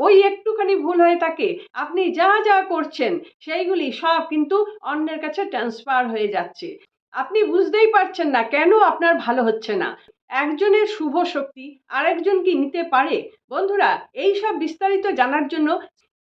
ওই একটুখানি ভুল হয়ে থাকে। আপনি যা যা করছেন, সেইগুলি সব কিন্তু অন্যের কাছে ট্রান্সফার হয়ে যাচ্ছে। আপনি বুঝতেই পারছেন না কেন আপনার ভালো হচ্ছে না। একজনের শুভ শক্তি আরেকজন কি নিতে পারে? বন্ধুরা, এই সব বিস্তারিত জানার জন্য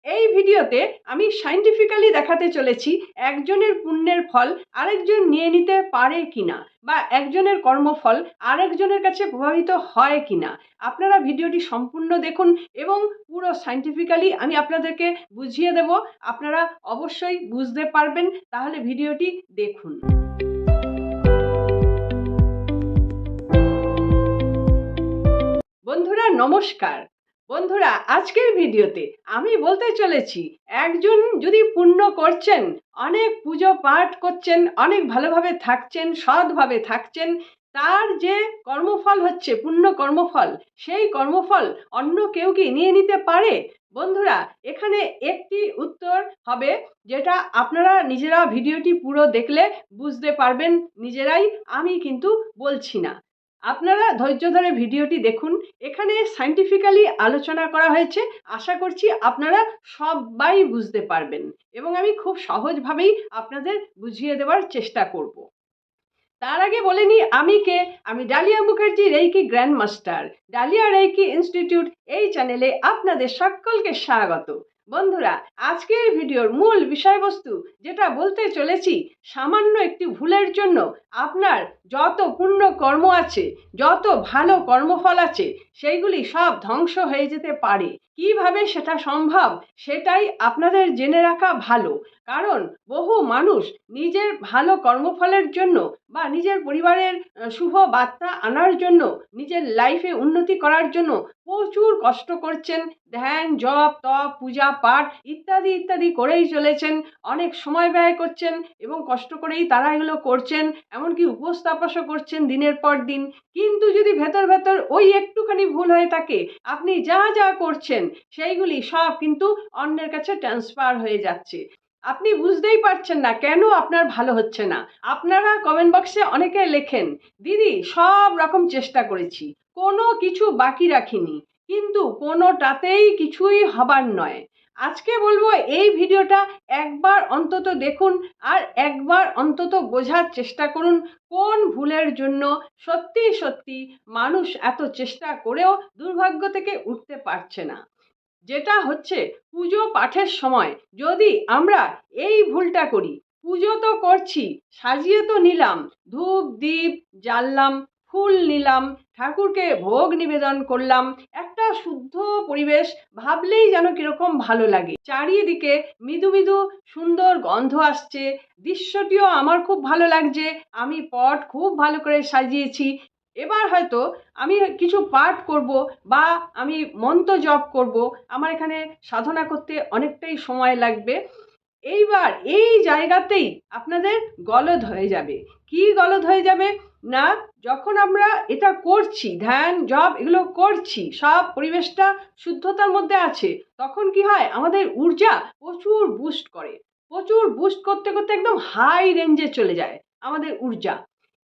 এই ভিডিওতে আমি সাইন্টিফিক্যালি দেখাতে চলেছি একজনের পুণ্যের ফল আরেকজন নিয়ে নিতে পারে কিনা বা একজনের কর্মফল আরেকজনের কাছে প্রভাবিত হয় কিনা। আপনারা ভিডিওটি সম্পূর্ণ দেখুন এবং পুরো সাইন্টিফিক্যালি আমি আপনাদেরকে বুঝিয়ে দেব। আপনারা অবশ্যই বুঝতে পারবেন, তাহলে ভিডিওটি দেখুন। বন্ধুরা, নমস্কার। বন্ধুরা, আজকের ভিডিওতে আমি বলতে চলেছি, একজন যদি পুণ্য করছেন, অনেক পুজো পাঠ করছেন, অনেক ভালোভাবে থাকছেন, সৎভাবে থাকছেন, তার যে কর্মফল হচ্ছে, পুণ্য কর্মফল, সেই কর্মফল অন্য কেউ কি নিয়ে নিতে পারে? বন্ধুরা, এখানে একটি উত্তর হবে, যেটা আপনারা নিজেরা ভিডিওটি পুরো দেখলে বুঝতে পারবেন, নিজেরাই আমি কিন্তু বলছি না। আপনারা ধৈর্য ধরে ভিডিওটি দেখুন। এখানে সাইন্টিফিক্যালি আলোচনা করা হয়েছে। আশা করছি আপনারা সবাই বুঝতে পারবেন এবং আমি খুব সহজভাবেই আপনাদের বুঝিয়ে দেওয়ার চেষ্টা করব। তার আগে বলে নিই, আমি কে? আমি Dalia Mukherjee reiki grand master Dalia reiki institute এই চ্যানেলে আপনাদের সকলকে স্বাগত। বন্ধুরা, আজকের ভিডিওর মূল বিষয়বস্তু যেটা বলতে চলেছি, সামান্য একটি ভুলের জন্য আপনার যত পুণ্য কর্ম আছে, যত ভালো কর্মফল আছে, সেইগুলি সব ধ্বংস হয়ে যেতে পারে। কীভাবে সেটা সম্ভব, সেটাই আপনাদের জেনে রাখা ভালো। কারণ বহু মানুষ নিজের ভালো কর্মফলের জন্য বা নিজের পরিবারের শুভ বার্তা আনার জন্য, নিজের লাইফে উন্নতি করার জন্য প্রচুর কষ্ট করছেন। ধ্যান, জপ, তপ, পূজা, পাঠ ইত্যাদি ইত্যাদি করেই চলেছেন। অনেক সময় ব্যয় করছেন এবং কষ্ট করেই তারা এগুলো করছেন, এমনকি উপোস তাপসও করছেন দিনের পর দিন। কিন্তু যদি ভেতর ভেতর ওই একটুখানি ভুল হয়ে থাকে, আপনি যা যা করছেন, সেইগুলি সব কিন্তু অন্যের কাছে ট্রান্সফার হয়ে যাচ্ছে। আপনি বুঝতেই পারছেন না কেন আপনার ভালো হচ্ছে না। আপনারা কমেন্ট বক্সে অনেকে লেখেন, দিদি, সব রকম চেষ্টা করেছি, কোনো কিছু বাকি রাখিনি, কিন্তু কোনোটাতেই কিছুই হবার নয়। আজকে বলব এই ভিডিওটা একবার অন্তত দেখুন আর একবার অন্তত বোঝার চেষ্টা করুন, কোন ভুলের জন্য সত্যি সত্যি মানুষ এত চেষ্টা করেও দুর্ভাগ্য থেকে উঠতে পারছে না। যেটা হচ্ছে পুজো পাঠের সময়। যদি আমরা এই ভুলটা করি, পুজো তো করছি, সাজিয়ে তো নিলাম, ধূপ দ্বীপ জ্বাললাম, ফুল নিলাম, ঠাকুরকে ভোগ নিবেদন করলাম, একটা শুদ্ধ পরিবেশ ভাবলেই যেন কীরকম ভালো লাগে। চারিদিকে মৃদু মৃদু সুন্দর গন্ধ আসছে, দৃশ্যটিও আমার খুব ভালো লাগছে। আমি পট খুব ভালো করে সাজিয়েছি এবার হয়তো আমি কিছু পাঠ করব বা আমি মন্ত্র জপ করব। আমার এখানে সাধনা করতে অনেকটাই সময় লাগবে। এইবার এই জায়গাতেই আপনাদের গলদ হয়ে যাবে। কি গলদ হয়ে যাবে? না, যখন আমরা এটা করছি, ধ্যান জব এগুলো করছি, সব পরিবেশটা শুদ্ধতার মধ্যে আছে, তখন কি হয়? আমাদের ঊর্জা প্রচুর বুস্ট করে। প্রচুর বুস্ট করতে করতে একদম হাই রেঞ্জে চলে যায় আমাদের ঊর্জা।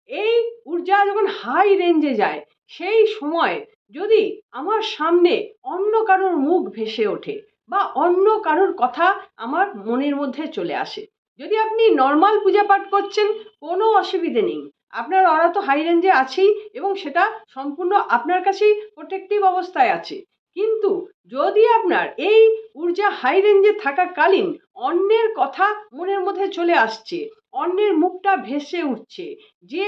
এই ঊর্জা যখন হাই রেঞ্জে যায়, সেই সময় যদি আমার সামনে অন্য কারোর মুখ ভেসে ওঠে বা অন্য কারোর কথা আমার মনের মধ্যে চলে আসে, যদি আপনি নর্মাল পূজা পাঠ করছেন, কোনো অসুবিধে নেই। আপনার অরা তো হাই রেঞ্জে আছেই এবং সেটা সম্পূর্ণ আপনার কাছেই প্রোটেক্টিভ অবস্থায় আছে। কিন্তু যদি আপনার এই ঊর্জা হাই রেঞ্জে থাকাকালীন অন্যের কথা মনের মধ্যে চলে আসছে, অন্যের মুখটা ভেসে উঠছে, যে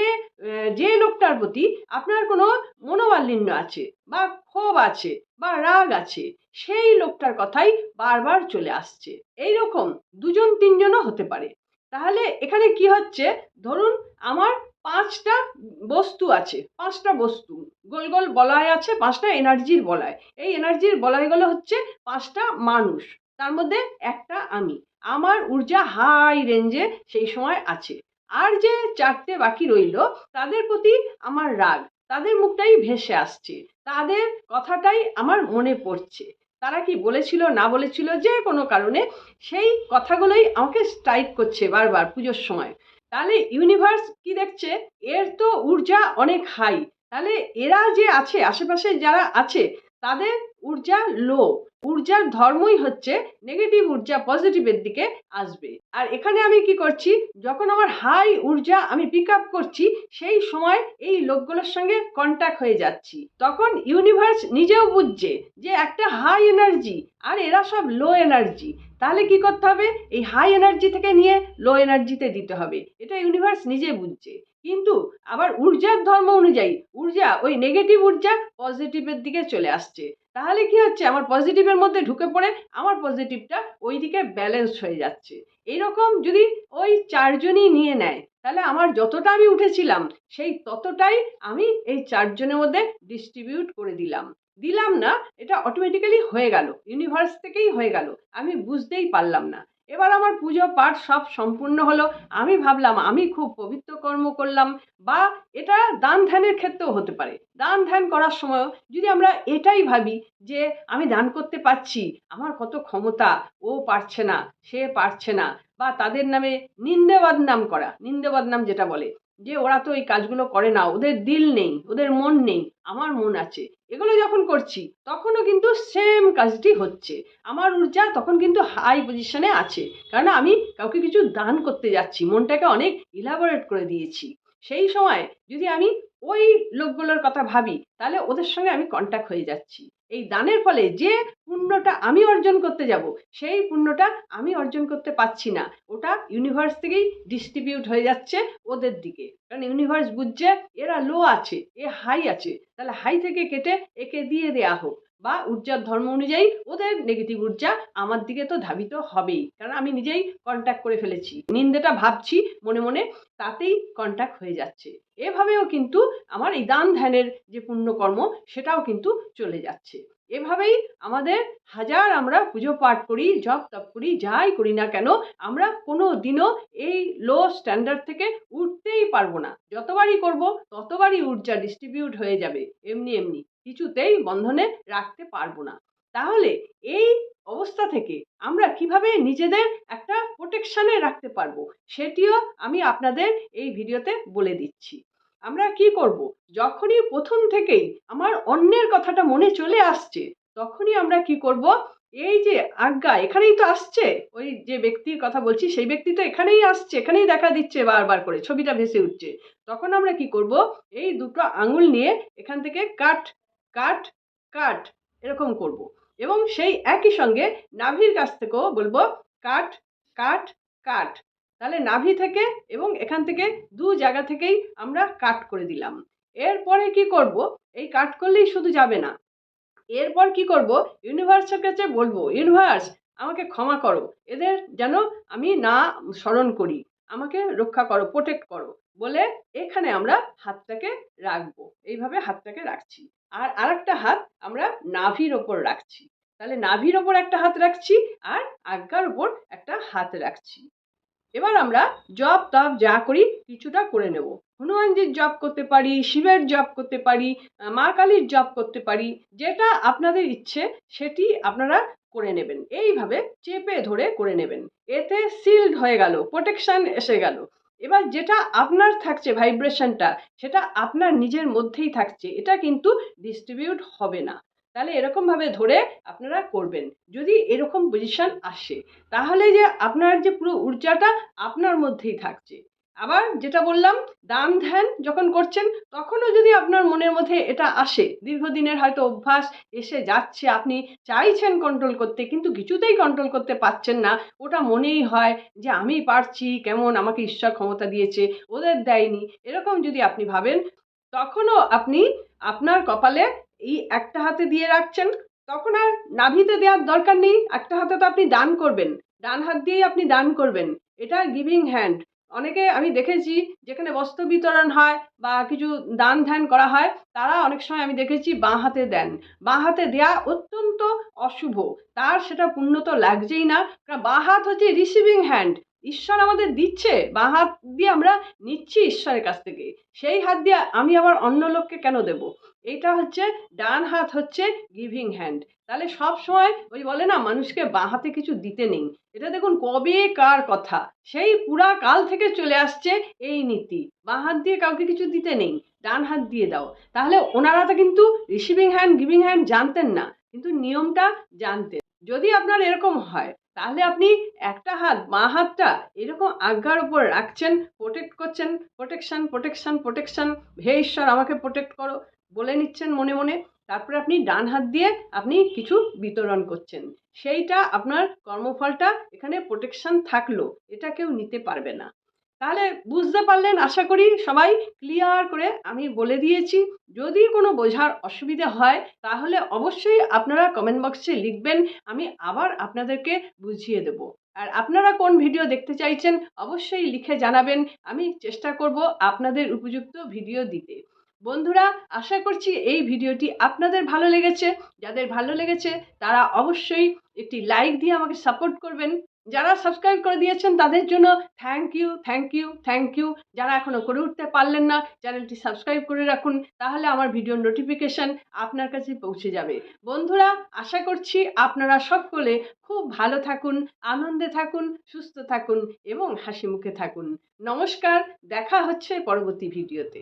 যে লোকটার প্রতি আপনার কোনো মনোমালিন্য আছে বা ক্ষোভ আছে বা রাগ আছে, সেই লোকটার কথাই বারবার চলে আসছে। এই রকম দুজন তিনজনও হতে পারে। তাহলে এখানে কি হচ্ছে? ধরুন আমার পাঁচটা বস্তু আছে, পাঁচটা বস্তু। গোল গোল বলয় আছে, পাঁচটা এনার্জির বলয় এই এনার্জির বলয়গুলো হচ্ছে পাঁচটা মানুষ। তার মধ্যে একটা আমি। আমার ঊর্জা হাই রেঞ্জে সেই সময় আছে। আর যে চারটে বাকি রইল, তাদের প্রতি আমার রাগ, তাদের মুখটাই ভেসে আসছে, তাদের কথাটাই আমার মনে পড়ছে। তারা কি বলেছিল, না বলেছিল, যে কোনো কারণে সেই কথাগুলোই আমাকে স্ট্রাইক করছে বারবার পুজোর সময়। তাহলে ইউনিভার্স কি দেখছে? এর তো ঊর্জা অনেক হাই তাহলে এরা যে আছে, আশেপাশে যারা আছে, তাদের ঊর্জা লো ঊর্জার ধর্মই হচ্ছে নেগেটিভ ঊর্জা পজিটিভের দিকে আসবে। আর এখানে আমি কি করছি? যখন আমার হাই ঊর্জা আমি পিক আপ করছি, সেই সময় এই লোকগুলোর সঙ্গে কন্ট্যাক্ট হয়ে যাচ্ছি। তখন ইউনিভার্স নিজেও বুঝছে যে একটা হাই এনার্জি আর এরা সব লো এনার্জি তাহলে কি করতে হবে? এই হাই এনার্জি থেকে নিয়ে লো এনার্জিতে দিতে হবে। এটা ইউনিভার্স নিজে বুঝছে। কিন্তু আবার ঊর্জার ধর্ম অনুযায়ী ঊর্জা ওই নেগেটিভ ঊর্জা পজিটিভের দিকে চলে আসছে। তাহলে কি হচ্ছে? আমার পজিটিভের মধ্যে ঢুকে পড়ে, আমার পজিটিভটা ওই দিকে ব্যালেন্স হয়ে যাচ্ছে। এইরকম যদি ওই চারজনই নিয়ে নেয়, তাহলে আমার যতটা আমি উঠেছিলাম, সেই ততটাই আমি এই চারজনের মধ্যে ডিস্ট্রিবিউট করে দিলাম। দিলাম না, এটা অটোমেটিক্যালি হয়ে গেল ইউনিভার্স থেকেই হয়ে গেল, আমি বুঝতেই পারলাম না। এবার আমার পুজো পাঠ সব সম্পূর্ণ হলো, আমি ভাবলাম আমি খুব পবিত্র কর্ম করলাম, বা এটা দান ধ্যানের ক্ষেত্রেও হতে পারে। দান ধ্যান করার সময় যদি আমরা এটাই ভাবি যে আমি দান করতে পারছি, আমার কত ক্ষমতা, ও পারছে না, সে পারছে না, বা তাদের নামে নিন্দে বদনাম করা, নিন্দে বদনাম যেটা বলে যে ওরা তো এই কাজগুলো করে না, ওদের দিল নেই, ওদের মন নেই, আমার মন আছে। এগুলো যখন করছি, তখনও কিন্তু সেম কাজটি হচ্ছে। আমার ঊর্জা তখন কিন্তু হাই পজিশনে আছে। কারণ আমি কাউকে কিছু দান করতে যাচ্ছি, মনটাকে অনেক ইলাবোরেট করে দিয়েছি। সেই সময় যদি আমি ওই লোকগুলোর কথা ভাবি, তাহলে ওদের সঙ্গে আমি কন্ট্যাক্ট হয়ে যাচ্ছি। এই দানের ফলে যে পুণ্যটা আমি অর্জন করতে যাব, সেই পুণ্যটা আমি অর্জন করতে পারছি না। ওটা ইউনিভার্স থেকেই ডিস্ট্রিবিউট হয়ে যাচ্ছে ওদের দিকে। কারণ ইউনিভার্স বুঝছে, এরা লো আছে, এ হাই আছে। তাহলে হাই থেকে কেটে একে দিয়ে দেওয়া হোক। বা ঊর্জার ধর্ম অনুযায়ী ওদের নেগেটিভ ঊর্জা আমার দিকে তো ধাবিত হবেই। কারণ আমি নিজেই কন্ট্যাক্ট করে ফেলেছি। নিন্দেটা ভাবছি, মনে মনে তাতেই কন্ট্যাক্ট হয়ে যাচ্ছে। এভাবেও কিন্তু আমার এই দান ধ্যানের যে পুণ্যকর্ম, সেটাও কিন্তু চলে যাচ্ছে। এভাবেই আমাদের হাজার আমরা পুজো পাঠ করি, জপ তপ করি, যাই করি না কেন, আমরা কোনো দিনও এই লো স্ট্যান্ডার্ড থেকে উঠতেই পারব না। যতবারই করব, ততবারই ঊর্জা ডিস্ট্রিবিউট হয়ে যাবে। এমনি এমনি। কিছুতেই বন্ধনে রাখতে পারব না। তাহলে এই অবস্থা থেকে আমরা কীভাবে নিজেদের একটা প্রোটেকশানে রাখতে পারব, সেটিও আমি আপনাদের এই ভিডিওতে বলে দিচ্ছি। আমরা কি করব? যখনই প্রথম থেকেই আমার অন্যের কথাটা মনে চলে আসছে, তখনই আমরা কি করব? এই যে আজ্ঞা, এখানেই তো আসছে। ওই যে ব্যক্তির কথা বলছি, সেই ব্যক্তি তো এখানেই আসছে, এখানেই দেখা দিচ্ছে বারবার করে, ছবিটা ভেসে উঠছে। তখন আমরা কি করব? এই দুটো আঙুল নিয়ে এখান থেকে কাট কাট কাট, এরকম করব। এবং সেই একই সঙ্গে নাভির কাছ থেকেও বলব কাট কাট কাট। তাহলে নাভি থেকে এবং এখান থেকে দু জায়গা থেকেই আমরা কাট করে দিলাম। এরপরে কি করব? এই কাট করলেই শুধু যাবে না। এরপর কি করব? ইউনিভার্সের কাছে বলব, ইউনিভার্স, আমাকে ক্ষমা করো। এদের যেন আমি না স্মরণ করি। আমাকে রক্ষা করো প্রোটেক্ট করো। বলে এখানে আমরা হাতটাকে রাখব। এইভাবে হাতটাকে রাখছি। আর আরেকটা হাত আমরা নাভির ওপর রাখছি। তাহলে নাভির ওপর একটা হাত রাখছি আর আজ্ঞার ওপর একটা হাত রাখছি। এবার আমরা জপ, তপ যা করি কিছুটা করে নেব। হনুমানজির জপ করতে পারি, শিবের জপ করতে পারি মা কালীর জপ করতে পারি, যেটা আপনাদের ইচ্ছে সেটি আপনারা করে নেবেন। এইভাবে চেপে ধরে করে নেবেন। এতে সিল্ড হয়ে গেল, প্রোটেকশন এসে গেল। এবার যেটা আপনার থাকছে ভাইব্রেশনটা, সেটা আপনার নিজের মধ্যেই থাকছে, এটা কিন্তু ডিস্ট্রিবিউট হবে না। তাহলে এরকমভাবে ধরে আপনারা করবেন। যদি এরকম পজিশন আসে, তাহলে যে আপনার যে পুরো ঊর্জাটা আপনার মধ্যেই থাকছে। আবার যেটা বললাম, দান, ধ্যান যখন করছেন, তখনও যদি আপনার মনের মধ্যে এটা আসে, দীর্ঘদিনের হয়তো অভ্যাস এসে যাচ্ছে, আপনি চাইছেন কন্ট্রোল করতে, কিন্তু কিছুতেই কন্ট্রোল করতে পারছেন না, ওটা মনেই হয় যে আমি পারছি, কেমন আমাকে ঈশ্বর ক্ষমতা দিয়েছে, ওদের দেয়নি, এরকম যদি আপনি ভাবেন, তখনও আপনি আপনার কপালে এই একটা হাতে দিয়ে রাখছেন, তখন আর নাভিতে দেওয়ার দরকার নেই, একটা হাতে তো আপনি দান করবেন, ডান হাত দিয়েই আপনি দান করবেন, এটা গিভিং হ্যান্ড অনেকে আমি দেখেছি যেখানে বস্ত্র বিতরণ হয় বা কিছু দান ধ্যান করা হয়, তারা অনেক সময় আমি দেখেছি বাঁ হাতে দেন। বাঁ হাতে দেয়া অত্যন্ত অশুভ। তার সেটা পুণ্য তো লাগছেই না। কারণ বাঁ হাত হচ্ছে রিসিভিং হ্যান্ড ঈশ্বর আমাদের দিচ্ছে, বাঁ হাত দিয়ে আমরা নিচ্ছি ঈশ্বরের কাছ থেকে। সেই হাত দিয়ে আমি আবার অন্য লোককে কেন দেব? এইটা হচ্ছে, ডান হাত হচ্ছে গিভিং হ্যান্ড তাহলে সব সময় ওই বলে না, মানুষকে বাঁ হাতে কিছু দিতে নেই। এটা দেখুন কবে কার কথা? সেই পুরা কাল থেকে চলে আসছে এই নীতি। বাঁ হাত দিয়ে কাউকে কিছু দিতে নেই, ডান হাত দিয়ে দাও। তাহলে ওনারা তো কিন্তু রিসিভিং হ্যান্ড গিভিং হ্যান্ড জানতেন না, কিন্তু নিয়মটা জানতেন। যদি আপনার এরকম হয় তাহলে আপনি একটা হাত বাঁ হাতটা এরকম আজ্ঞার উপর রাখছেন প্রোটেক্ট করছেন প্রোটেকশন প্রোটেকশন প্রোটেকশন হে ঈশ্বর, আমাকে প্রোটেক্ট করো বলে নিচ্ছেন মনে মনে। তারপরে আপনি ডান হাত দিয়ে আপনি কিছু বিতরণ করছেন। সেইটা আপনার কর্মফলটা এখানে প্রোটেকশন থাকল, এটা কেউ নিতে পারবে না। তাহলে বুঝতে পারলেন, আশা করি সবাই ক্লিয়ার করে আমি বলে দিয়েছি। যদি কোনো বোঝার অসুবিধা হয়, তাহলে অবশ্যই আপনারা কমেন্ট বক্সে লিখবেন, আমি আবার আপনাদেরকে বুঝিয়ে দেব। আর আপনারা কোন ভিডিও দেখতে চাইছেন, অবশ্যই লিখে জানাবেন, আমি চেষ্টা করব আপনাদের উপযুক্ত ভিডিও দিতে। বন্ধুরা, আশা করছি এই ভিডিওটি আপনাদের ভালো লেগেছে। যাদের ভালো লেগেছে, তারা অবশ্যই একটি লাইক দিয়ে আমাকে সাপোর্ট করবেন। যারা সাবস্ক্রাইব করে দিয়েছেন, তাদের জন্য thank you thank you thank you যারা এখনও করে উঠতে পারলেন না, চ্যানেলটি সাবস্ক্রাইব করে রাখুন, তাহলে আমার ভিডিওর নোটিফিকেশান আপনার কাছে পৌঁছে যাবে। বন্ধুরা, আশা করছি আপনারা সকলে খুব ভালো থাকুন, আনন্দে থাকুন, সুস্থ থাকুন এবং হাসি মুখে থাকুন। নমস্কার, দেখা হচ্ছে পরবর্তী ভিডিওতে